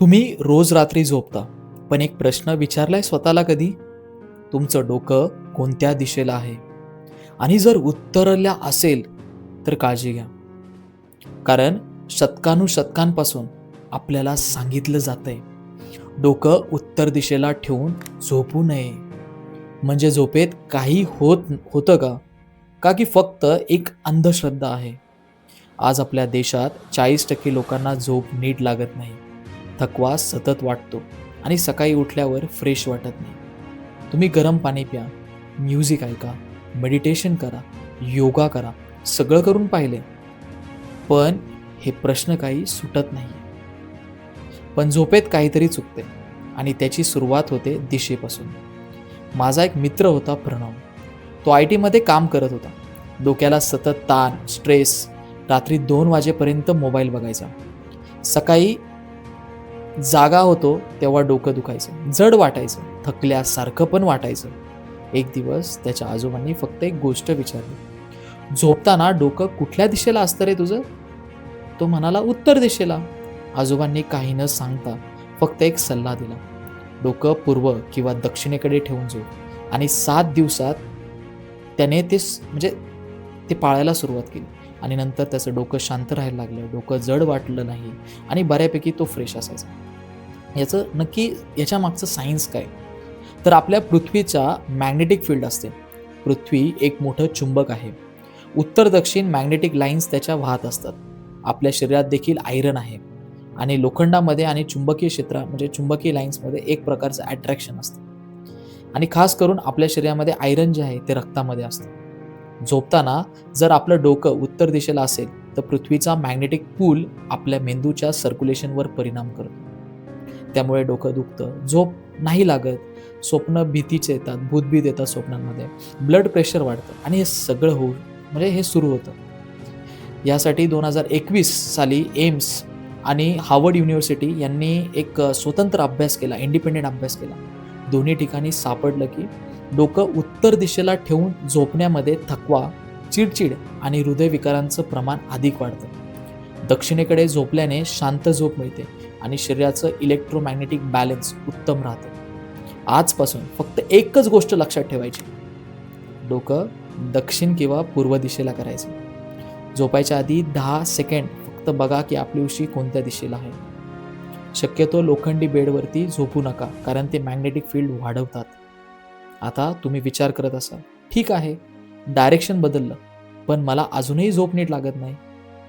तुम्ही रोज रात्री झोपता पण एक प्रश्न विचारलाय स्वतःला कधी? तुमचं डोकं कोणत्या दिशेला आहे? आणि जर उत्तरल्या असेल तर काळजी घ्या. कारण शतकानुशतकांपासून आपल्याला सांगितलं जातंय डोकं उत्तर दिशेला ठेवून झोपू नये. म्हणजे झोपेत काही होत होतं का? का की फक्त एक अंधश्रद्धा आहे? आज आपल्या देशात चाळीस टक्के लोकांना झोप नीट लागत नाही. थकवा सतत वाटतो आणि सकाळी उठल्यावर फ्रेश वाटत नाही. तुम्ही गरम पाणी प्या म्युझिक ऐका मेडिटेशन करा योगा करा सगळं करून पाहिले. पण हे प्रश्न काही सुटत नाही पण झोपेत काहीतरी चुकते आणि त्याची सुरुवात होते दिशेपासून. माझा एक मित्र होता प्रणव. तो आय टीमध्ये काम करत होता. डोक्याला सतत ताण स्ट्रेस रात्री दोन वाजेपर्यंत मोबाईल बघायचा. सकाळी जागा होतो तेव्हा डोकं दुखायचं जड वाटायचं थकल्यासारखं पण वाटायचं. एक दिवस त्याच्या आजोबांनी फक्त एक गोष्ट विचारली. झोपताना डोकं कुठल्या दिशेला असतं रे तुझं? तो म्हणाला उत्तर दिशेला. आजोबांनी काही न सांगता फक्त एक सल्ला दिला. डोकं पूर्व किंवा दक्षिणेकडे ठेवून झोप. आणि सात दिवसात त्याने ते स- म्हणजे ते पाळायला सुरुवात केली. आणि नंतर त्याचं डोकं शांत राहायला लागलं डोकं जड वाटलं नाही आणि बऱ्यापैकी तो फ्रेश असायचा. याचं नक्की याच्या मागचं सायन्स काय? तर आपल्या पृथ्वीचा मॅग्नेटिक फील्ड असते. पृथ्वी एक मोठं चुंबक आहे. उत्तर दक्षिण मॅग्नेटिक लाईन्स त्याच्या वाहत असतात. आपल्या शरीरात देखील आयरन आहे. आणि लोखंडामध्ये आणि चुंबकीय क्षेत्रा म्हणजे चुंबकीय लाईन्समध्ये एक प्रकारचं अट्रॅक्शन असतं. आणि खास करून आपल्या शरीरामध्ये आयरन जे आहे ते रक्तामध्ये असतं. झोपताना जर आपलं डोकं उत्तर दिशेला असेल तर पृथ्वीचा मॅग्नेटिक पूल आपल्या मेंदूच्या सर्क्युलेशनवर परिणाम करतो. त्यामुळे डोकं दुखतं झोप नाही लागत स्वप्न भीतीचे येतात भूतभीत येतात स्वप्नांमध्ये. ब्लड प्रेशर वाढतं आणि हे सगळं होऊ म्हणजे हे सुरू होतं. यासाठी दोन हजार एकवीस साली एम्स आणि हार्वर्ड युनिव्हर्सिटी यांनी एक स्वतंत्र अभ्यास केला इंडिपेंडेंट अभ्यास केला. दोन्ही ठिकाणी सापडलं की डोकं उत्तर दिशेला ठेवून झोपण्यामध्ये थकवा चिडचिड आणि हृदयविकारांचं प्रमाण अधिक वाढतं. दक्षिणेकडे झोपल्याने शांत झोप मिळते आणि शरीराचं इलेक्ट्रोमॅग्नेटिक बॅलन्स उत्तम राहतं. आजपासून फक्त एकच गोष्ट लक्षात ठेवायची. डोकं दक्षिण किंवा पूर्व दिशेला करायचं. झोपायच्या आधी दहा सेकंड फक्त बघा की आपली उशी कोणत्या दिशेला आहे. शक्यतो लोखंडी बेडवरती झोपू नका कारण ते मॅग्नेटिक फील्ड वाढवतात. आता तुम्ही विचार करत असाल. ठीक आहे डायरेक्शन बदललं पण मला अजूनही झोप नीट लागत नाही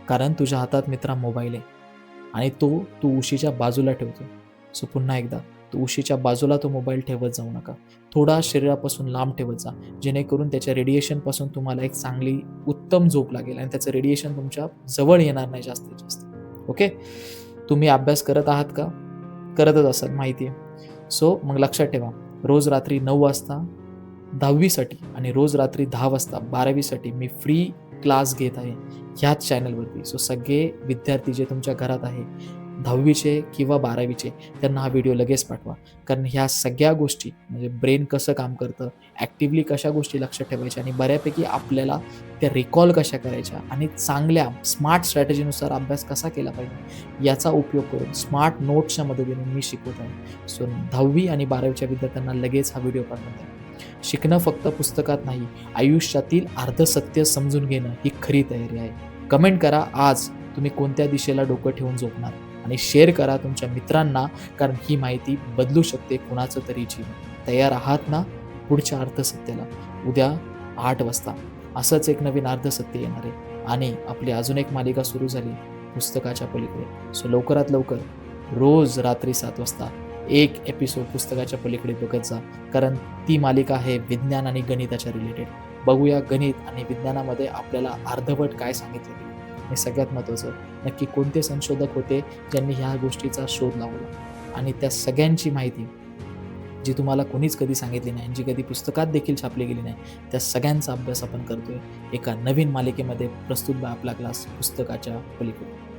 कारण तुझ्या हातात मित्रा मोबाईल आहे. आणि तो तू उशीच्या बाजूला ठेवतो. सो पुन्हा एकदा तू उशीच्या बाजूला तो मोबाईल ठेवत जाऊ नका. थोडा शरीरापासून लांब ठेवत जा जेणेकरून त्याच्या रेडिएशनपासून तुम्हाला एक चांगली उत्तम झोप लागेल आणि त्याचं रेडिएशन तुमच्या जवळ येणार नाही जास्तीत जास्त. ओके तुम्ही अभ्यास करत आहात का? करतच असाल माहिती आहे सो मग लक्षात ठेवा. रोज रात्री नऊ वाजता दहावीसाठी आणि रोज रात्री दहा वाजता बारावीसाठी मी फ्री क्लास घेत आहे ह्याच चॅनलवरती सो सगळे विद्यार्थी जे तुमच्या घरात आहे दहावीचे किंवा बारावीचे त्यांना हा व्हिडिओ लगेच पाठवा. कारण ह्या सगळ्या गोष्टी म्हणजे ब्रेन कसं काम करतं ॲक्टिव्हली कशा गोष्टी लक्षात ठेवायच्या आणि बऱ्यापैकी आपल्याला त्या रिकॉल कशा करायच्या आणि चांगल्या स्मार्ट स्ट्रॅटेजीनुसार अभ्यास कसा केला पाहिजे याचा उपयोग करून स्मार्ट नोट्सच्या मदतीने मी शिकवत आहे. सो दहावी आणि बारावीच्या विद्यार्थ्यांना लगेच हा व्हिडिओ पाठवत आहे. शिकणं फक्त पुस्तकात नाही आयुष्यातील अर्धसत्य समजून घेणं ही खरी तयारी आहे. कमेंट करा आज तुम्ही कोणत्या दिशेला डोकं ठेवून झोपणार? आणि शेअर करा तुमच्या मित्रांना कारण ही माहिती बदलू शकते कुणाचं तरी जीवन. तयार आहात ना? पुढच्या अर्थसत्याला उद्या आठ वाजता. असंच एक नवीन अर्धसत्य येणार आहे. आणि आपली अजून एक मालिका सुरू झाली पुस्तकाच्या पलीकडे. सो लवकरात लवकर रोज रात्री सात वाजता एक एपिसोड पुस्तकाच्या पलीकडे बघत जा. कारण ती मालिका आहे विज्ञान आणि गणिताच्या रिलेटेड बघूया गणित आणि विज्ञानामध्ये आपल्याला अर्धवट काय सांगितलं हे सगळ्यात महत्त्वाचं. नक्की कोणते संशोधक होते ज्यांनी ह्या गोष्टीचा शोध लावला? आणि त्या सगळ्यांची माहिती जी तुम्हाला कोणीच कधी सांगितली नाही जी कधी पुस्तकात देखील छापली गेली नाही त्या सगळ्यांचा अभ्यास आपण करतोय एका नवीन मालिकेमध्ये प्रस्तुत बा आपला क्लास पुस्तकाच्या पलीकडे.